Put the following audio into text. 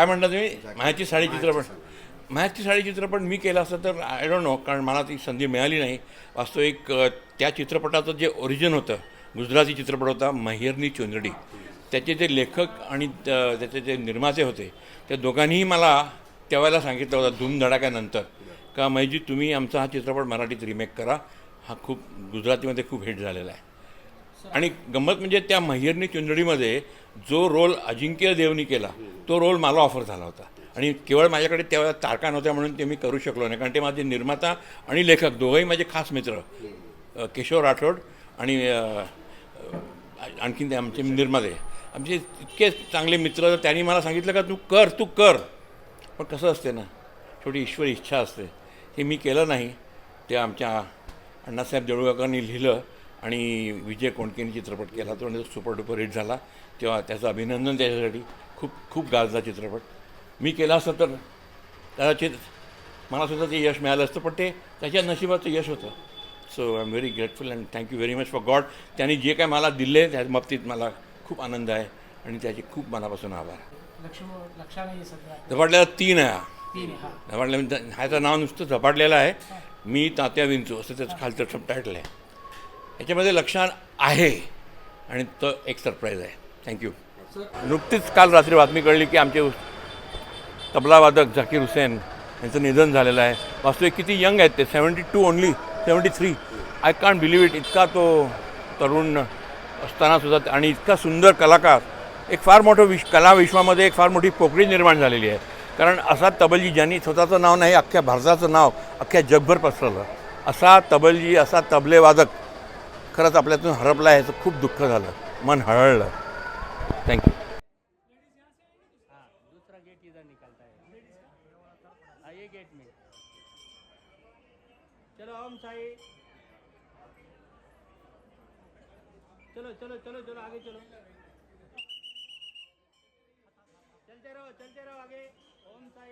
काय म्हणता तुम्ही? मायाची साडी चित्रपट. मायाची साडी चित्रपट मी केला असतं तर आय डोंट नो कारण मला ती संधी मिळाली नाही. वास्तविक अ, त्या चित्रपटाचं जे ओरिजिन होतं गुजराती चित्रपट होता महिरनी चोंदडी त्याचे जे लेखक आणि त- त्याचे जे निर्माते होते त्या दोघांनीही मला त्यावेळेला सांगितलं होतं धूमधडाक्यानंतर. का मैजी तुम्ही आमचा हा चित्रपट मराठीत रिमेक करा. हा खूप गुजरातीमध्ये खूप हिट झालेला आहे. आणि गंमत म्हणजे त्या महिरनी चुंदडीमध्ये जो रोल अजिंक्य देवनी केला तो रोल मला ऑफर झाला होता. आणि केवळ माझ्याकडे त्यावेळेला तारका नव्हत्या म्हणून ते मी करू शकलो नाही कारण ते माझे निर्माता आणि लेखक दोघंही माझे खास मित्र किशोर केशव राठोड आणि आणखीन ते आमचे निर्माते. आमचे इतके चांगले मित्र त्यांनी मला सांगितलं का तू कर तू कर. पण कसं असते ना छोटी ईश्वरी इच्छा असते. हे मी केलं नाही. ते आमच्या अण्णासाहेब देऊळगावकरांनी लिहिलं. आणि विजय कोंडकेने चित्रपट केला तो आणि सुपर डुपर हिट झाला. तेव्हा त्याचं अभिनंदन त्याच्यासाठी. खूप खूप गाजला चित्रपट. मी केला असतं तर कदाचित मलासुद्धा ते यश मिळालं असतं पण ते त्याच्या नशिबाचं यश होतं. So I am very grateful and thank you very much for God त्यांनी जे काय मला दिले त्या बाबतीत मला खूप आनंद आहे आणि त्याचे खूप मनापासून आभार. झपाटलेला तीन आहे झपाटल्या ह्याचं नाव नुसतं झपाटलेलं आहे. मी तात्या विंचू असं त्याचं खालचं टायटल आहे. याच्यामध्ये लक्षण आहे. आणि तो एक सरप्राईज आहे. थँक्यू नुकतीच काल रात्री बातमी कळली की आमचे तबलावादक झाकीर हुसेन यांचं निधन झालेलं आहे. वास्तविक किती यंग आहेत ते? Seventy two only seventy three I can't believe it इतका तो तरुण असतानासुद्धा आणि इतका सुंदर कलाकार. एक फार मोठं विश कला विश्वामध्ये एक फार मोठी पोकळी निर्माण झालेली आहे. कारण असा तबलजी ज्यांनी स्वतःचं नाव नाही अख्ख्या भारताचं नाव अख्ख्या जगभर पसरलं. असा तबलजी असा तबलेवादक खरंच आपल्यातून हरपला आहे याचं खूप दुःख झालं. मन हळहळलं. थँक्यू चलो ओम साई। चलो चलो चलो चलो आगे चलो। चलते रहो चलते रहो आगे। ओम साई।